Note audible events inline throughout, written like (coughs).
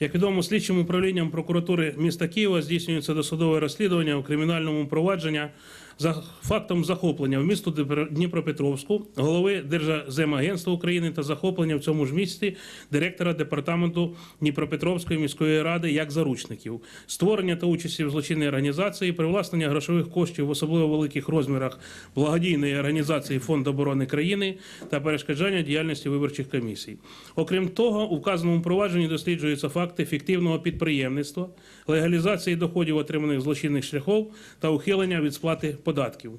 Як відомо, слідчим управлінням прокуратури міста Києва здійснюється досудове розслідування у кримінальному провадження за фактом захоплення в Дніпро- Дніпропетровську голови Держземагентства України та захоплення в цьому ж місті директора департаменту Дніпропетровської міської ради як заручників, створення та участі в злочинній організації, привласнення грошових коштів в особливо великих розмірах благодійної організації Фонд оборони країни та перешкоджання діяльності виборчих комісій. Окрім того, у вказаному провадженні досліджуються факти фіктивного підприємництва, легалізації доходів, отриманих злочинних шляхов та ухилення від сплати податків.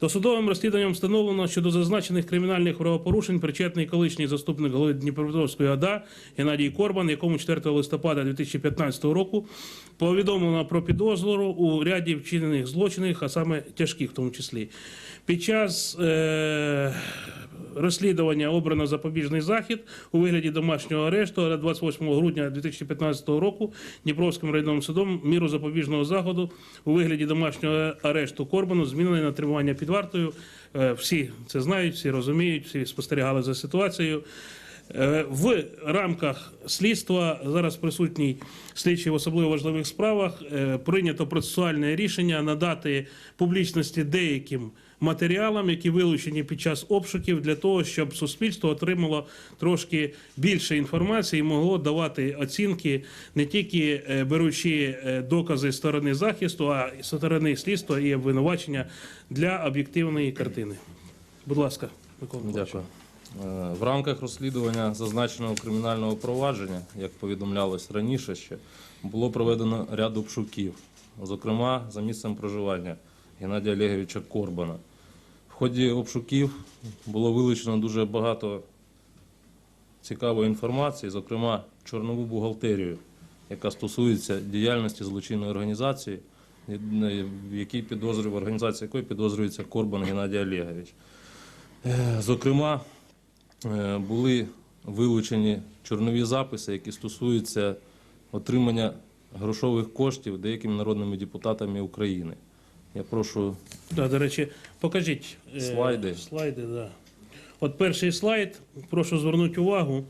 Досудовим розслідуванням встановлено, що до зазначених кримінальних правопорушень причетний колишній заступник голови Дніпропетровської ОДА Геннадій Корбан, якому 4 листопада 2015 року повідомлено про підозру у ряді вчинених злочинів, а саме тяжких в тому числі. Під час е- розслідування обрано запобіжний захід у вигляді домашнього арешту, 28 грудня 2015 року Дніпровським районним судом міру запобіжного заходу у вигляді домашнього арешту Корбану змінений на тримання під вартою. Е, Всі це знають, всі розуміють, всі спостерігали за ситуацією. Е, В рамках слідства зараз присутній слідчий в особливо важливих справах е, прийнято процесуальне рішення надати публічності деяким матеріалам, які вилучені під час обшуків, для того, щоб суспільство отримало трошки більше інформації і могло давати оцінки не тільки е, беручи е, докази сторони захисту, а й сторони слідства і обвинувачення для об'єктивної картини. Будь ласка, Микола. Дякую. Е, В рамках розслідування зазначеного кримінального провадження, як повідомлялось раніше ще, було проведено ряд обшуків, зокрема за місцем проживання Геннадія Олеговича Корбана. Ході обшуків було вилучено дуже багато цікавої інформації, зокрема чорнову бухгалтерію, яка стосується діяльності злочинної організації, в якій підозрює в організації якої підозрюється Корбан Геннадій Олегович. Е, Зокрема, е, були вилучені чорнові записи, які стосуються отримання грошових коштів деякими народними депутатами України. Я прошу Да, до речі, покажіть е, Слайди. Слайди, да. От перший слайд, прошу звернути увагу.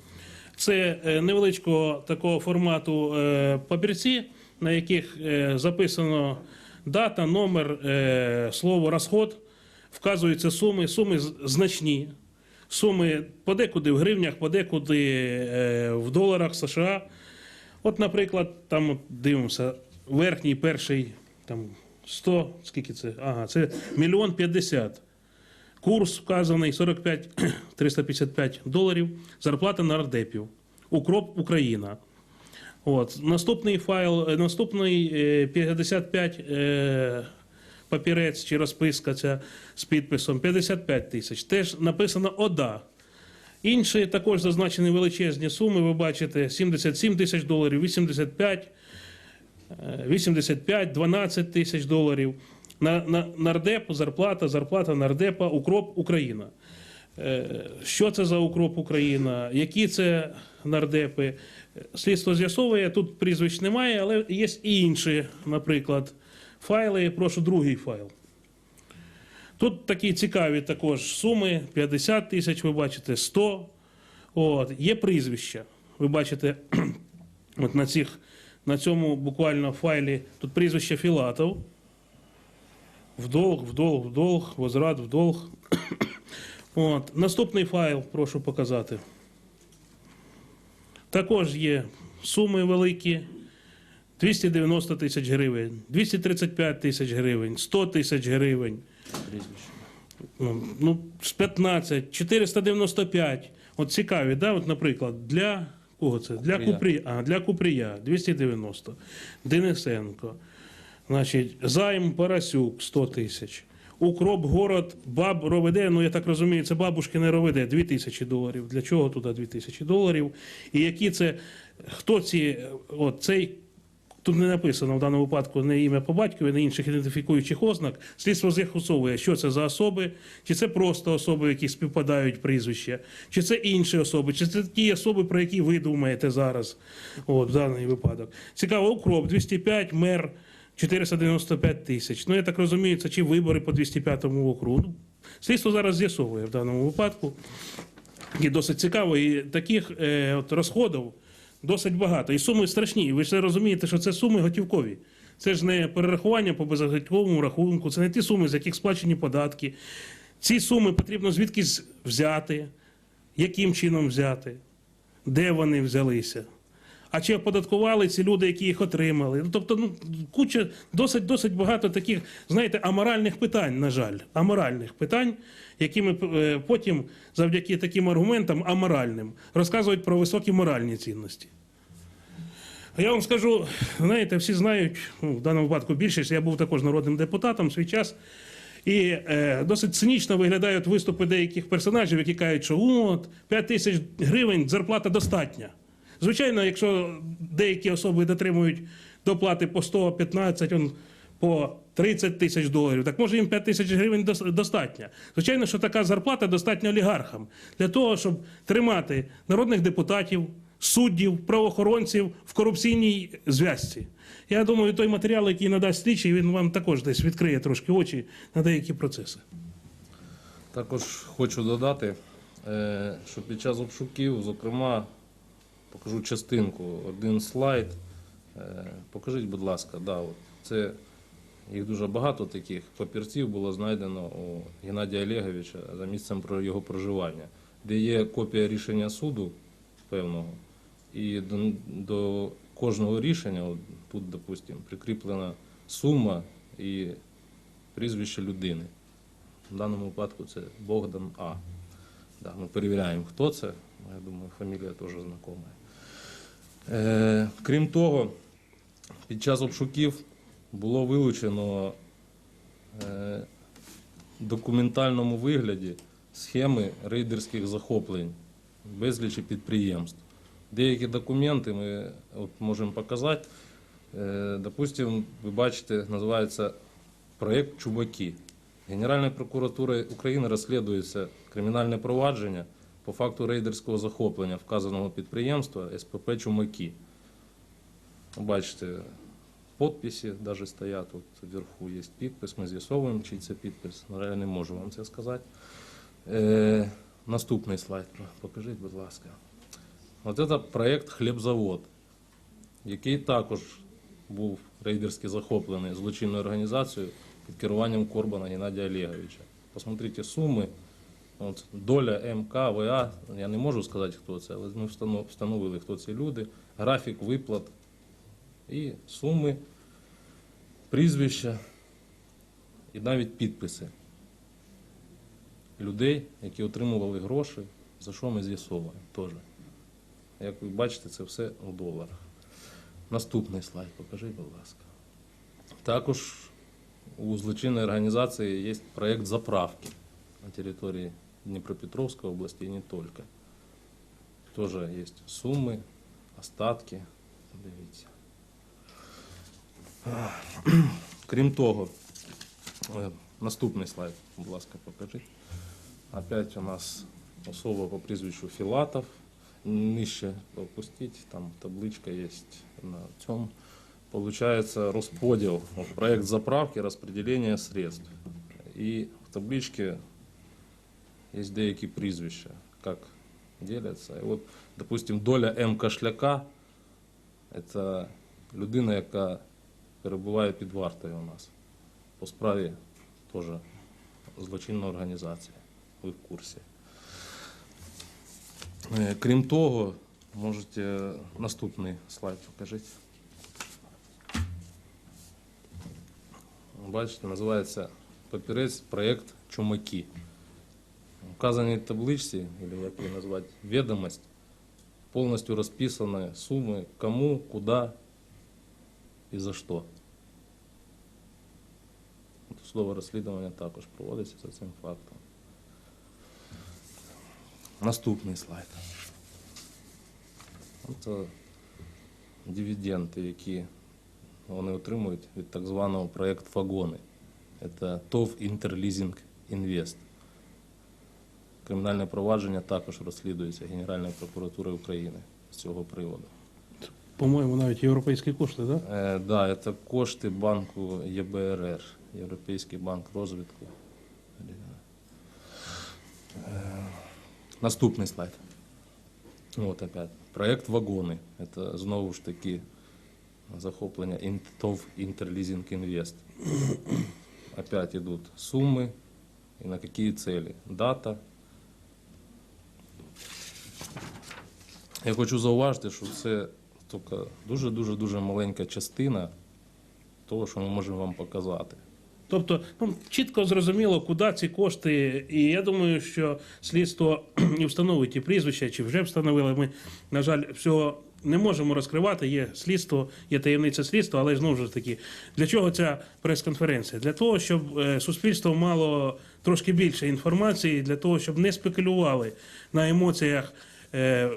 Це е, невеличкого такого формату е, папірці, на яких е, записано дата, номер, е, слово, розход, вказуються суми. Суми з- значні. Суми подекуди в гривнях, подекуди е, в доларах США. От, наприклад, там от дивимося, верхній перший там 100, скільки це? Ага, це мільйон 50. Курс вказаний 45 355 (clears throat) доларів. Зарплата нардепів. Укроп Україна. От. Наступний файл, е, наступний е, 55 е, папірець чи розписка ця з підписом 55 тисяч. Теж написано ОДА. Інші також зазначені величезні суми. Ви бачите 77 тисяч доларів, 85, е, 85, 12 тисяч доларів. На, на нардеп, зарплата, зарплата нардепа, укроп Україна. Е, Що це за укроп Україна? Які це нардепи? Слідство з'ясовує, тут прізвищ немає, але є і інші, наприклад, файли. Прошу другий файл. Тут такі цікаві також суми: 50 тисяч, ви бачите, 100. От. Є прізвища. Ви бачите, (clears throat) от на, цих, на цьому буквально файлі тут прізвище Філатов. Вдолг, вдолг, вдолг, возврат, вдолг. (coughs) От. Наступний файл прошу показати. Також є суми великі. 290 тисяч гривень, 235 тисяч гривень, 100 тисяч гривень. Ну, Ну, з 15, 495. От цікаві, да? От, наприклад, для кого це? Для Купрія. Купрія. А, для Купрія 290. Денисенко. Значить, займ Парасюк 100 тисяч. Укроп, город, баб роведе, ну я так розумію, це бабушки не роведе 2 тисячі доларів. Для чого туди 2 тисячі доларів? І які це, хто ці, от цей Тут не написано в даному випадку не ім'я по батькові, не інших ідентифікуючих ознак. Слідство з'ясовує, що це за особи, чи це просто особи, які співпадають прізвища, чи це інші особи, чи це ті особи, про які ви думаєте зараз, от, в даний випадок. Цікаво, укроп 205, мер 495 тисяч. Ну, я так розумію, це чи вибори по 205 округу. Ну, Слідство зараз з'ясовує в даному випадку. І досить цікаво, і таких е, от, розходів досить багато. І суми страшні. Ви ж розумієте, що це суми готівкові. Це ж не перерахування по безготівковому рахунку, це не ті суми, з яких сплачені податки. Ці суми потрібно звідкись взяти, яким чином взяти, де вони взялися. А чи оподаткували ці люди, які їх отримали? Ну, тобто, ну, куча досить досить багато таких, знаєте, аморальних питань, на жаль, аморальних питань, які ми е, потім, завдяки таким аргументам, аморальним, розказують про високі моральні цінності. Я вам скажу, знаєте, всі знають, ну, в даному випадку більшість, я був також народним депутатом свій час. І е, досить цинічно виглядають виступи деяких персонажів, які кажуть, що от 5 тисяч гривень зарплата достатня. Звичайно, якщо деякі особи дотримують доплати по 100, 15, он, по 30 тисяч доларів, так може їм 5 тисяч гривень достатньо. Звичайно, що така зарплата достатня олігархам для того, щоб тримати народних депутатів, суддів, правоохоронців в корупційній зв'язці. Я думаю, той матеріал, який надасть слідчий, він вам також десь відкриє трошки очі на деякі процеси. Також хочу додати, е, що під час обшуків, зокрема, покажу частинку, один слайд. Е, Покажіть, будь ласка, да, це їх дуже багато таких папірців було знайдено у Геннадія Олеговича за місцем його проживання, де є копія рішення суду певного, і до, до кожного рішення, от тут, допустимо, прикріплена сума і прізвище людини. В даному випадку це Богдан А. Да, ми перевіряємо, хто це. Я думаю, фамілія теж знакома. Е, крім того, під час обшуків було вилучено е, в документальному вигляді схеми рейдерських захоплень безлічі підприємств. Деякі документи ми от можемо показати. Е, допустим, ви бачите, називається проєкт Чубаки. Генеральною прокуратурою України розслідується кримінальне провадження по факту рейдерського захоплення вказаного підприємства СПП Чумаки. Бачите, підписи навіть стоять, от вверху є підпис, ми з'ясовуємо, чий це підпис. Я не можу вам це сказати. Е, наступний слайд, покажіть, будь ласка. От це проєкт Хлібзавод, який також був рейдерськи захоплений злочинною організацією під керуванням Корбана Геннадія Олеговича. Посмотрите суми. От, доля МК, ВА, я не можу сказати, хто це, але ми встановили, хто ці люди, графік виплат і суми, прізвища і навіть підписи людей, які отримували гроші, за що ми з'ясовуємо теж. Як ви бачите, це все у доларах. Наступний слайд, покажіть, будь ласка. Також у злочинної організації є проєкт заправки на території Дніпропетровської області і не тільки. Теж є суми, остатки. Дивіться. Крім того, е, наступний слайд, будь ласка, покажіть. Опять у нас особа по прізвищу Філатов. Нижче опустіть, там табличка є на цьому. Получается расподел, вот проект заправки, распределение средств. И в табличке есть деякі прізвища, как деляться. І от, допустим, доля М. Кашляка – це людина, яка перебуває під вартою у нас. По справі теж злочинна організація. Ви в курсі. Е, Крім того, можете наступний слайд покажіть. Бачите, називається папірець проєкт Чумаки. В вказаній табличці, або як її назвати, відомость, повністю розписані суми, кому, куди і за що. От Слово розслідування також проводиться за цим фактом. Наступний слайд. Це дивіденди, які вони отримують від так званого проєкту Фагони. Це ТОВ Інтерлізінг Інвест. Кримінальне провадження також розслідується Генеральною прокуратурою України з цього приводу. По-моєму, навіть європейські кошти, так? Е, да, це кошти банку ЄБРР, Європейський банк розвитку. Е, наступний слайд. От опять. Проект вагони. Це знову ж таки захоплення ТОВ Інтерлізінг Інвест. Опять идут суммы и на какие цели. Дата. Я хочу зауважити, що це тільки дуже-дуже-дуже маленька частина того, що ми можемо вам показати. Тобто, ну, чітко зрозуміло, куди ці кошти. І я думаю, що слідство (clears throat) і встановить ті прізвища, чи вже встановили. Ми, на жаль, всього не можемо розкривати. Є слідство, є таємниця слідства, але знову ж таки, для чого ця прес-конференція? Для того, щоб е, суспільство мало трошки більше інформації, для того, щоб не спекулювали на емоціях е,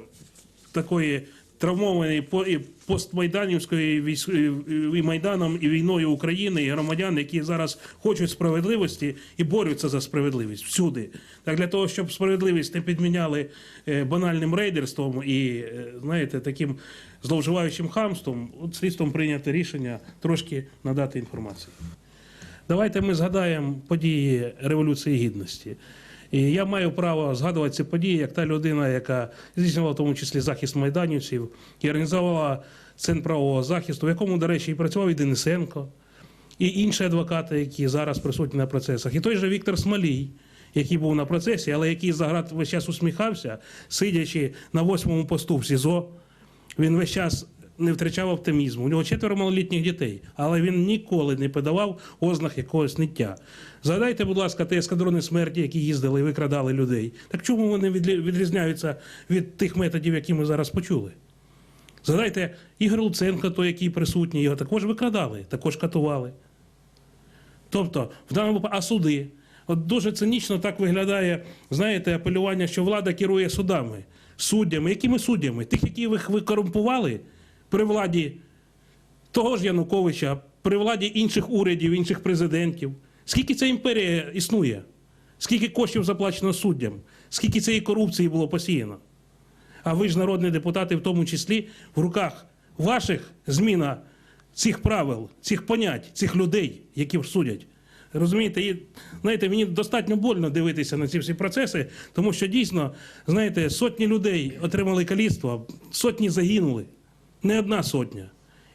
такої травмованої по- і постмайданівської військ- і майданом і війною України і громадян, які зараз хочуть справедливості і борються за справедливість всюди. Так для того, щоб справедливість не підміняли е, банальним рейдерством і е, знаєте, таким зловживаючим хамством, от слідством прийняти рішення трошки надати інформацію. Давайте ми згадаємо події Революції Гідності. І я маю право згадувати ці події як та людина, яка здійснювала в тому числі захист майданівців і організувала центр правового захисту, в якому, до речі, і працював і Денисенко, і інші адвокати, які зараз присутні на процесах. І той же Віктор Смолій, який був на процесі, але який за град весь час усміхався, сидячи на восьмому посту в СІЗО. Він весь час не втрачав оптимізму. У нього четверо малолітніх дітей, але він ніколи не подавав ознак якогось ниття. Згадайте, будь ласка, ті ескадрони смерті, які їздили і викрадали людей. Так чому вони відрізняються від тих методів, які ми зараз почули? Згадайте, Ігор Луценко, той, який присутній, його також викрадали, також катували. Тобто, в даному випадку, а суди. От дуже цинічно так виглядає, знаєте, апелювання, що влада керує судами, суддями. Якими суддями? Тих, які ви, корумпували при владі того ж Януковича, при владі інших урядів, інших президентів. Скільки ця імперія існує? Скільки коштів заплачено суддям? Скільки цієї корупції було посіяно? А ви ж, народні депутати, в тому числі в руках ваших зміна цих правил, цих понять, цих людей, які судять. Розумієте, і знаєте, мені достатньо больно дивитися на ці всі процеси, тому що дійсно, знаєте, сотні людей отримали каліцтво, сотні загинули, не одна сотня.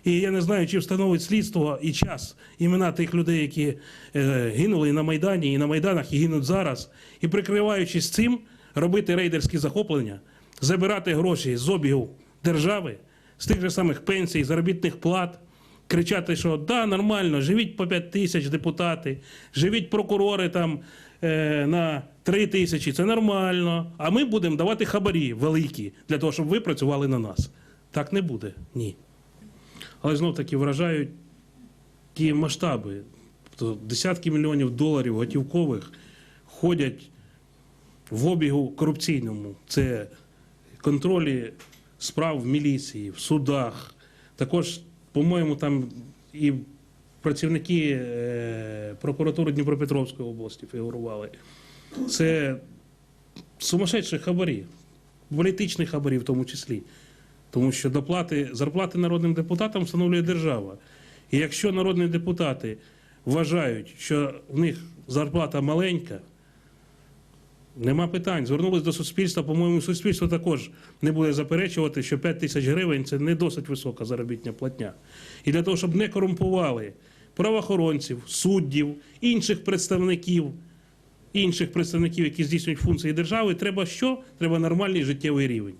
І я не знаю, чи встановить слідство і час імена тих людей, які е, гинули і на Майдані, і на Майданах, і гинуть зараз. І прикриваючись цим, робити рейдерські захоплення, забирати гроші з обігу держави, з тих же самих пенсій, заробітних плат, кричати, що да, нормально, живіть по 5 тисяч депутати, живіть прокурори там е, на 3 тисячі, це нормально. А ми будемо давати хабарі великі для того, щоб ви працювали на нас. Так не буде. Ні. Але знов таки вражають ті масштаби. Тобто десятки мільйонів доларів готівкових ходять в обігу корупційному. Це контролі справ в міліції, в судах. Також, по-моєму, там і працівники е, прокуратури Дніпропетровської області фігурували. Це сумасшедші хабарі, політичні хабарі в тому числі. Тому що доплати, зарплати народним депутатам встановлює держава. І якщо народні депутати вважають, що в них зарплата маленька, нема питань. Звернулись до суспільства. По-моєму, суспільство також не буде заперечувати, що 5 тисяч гривень це не досить висока заробітня платня. І для того, щоб не корумпували правоохоронців, суддів, інших представників, інших представників, які здійснюють функції держави, треба що? Треба нормальний життєвий рівень.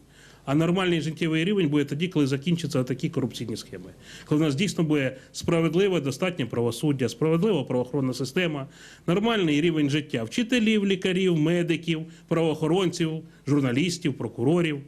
А нормальний життєвий рівень буде тоді, коли закінчаться такі корупційні схеми. Коли у нас дійсно буде справедливе, достатнє правосуддя, справедлива правоохоронна система, нормальний рівень життя вчителів, лікарів, медиків, правоохоронців, журналістів, прокурорів.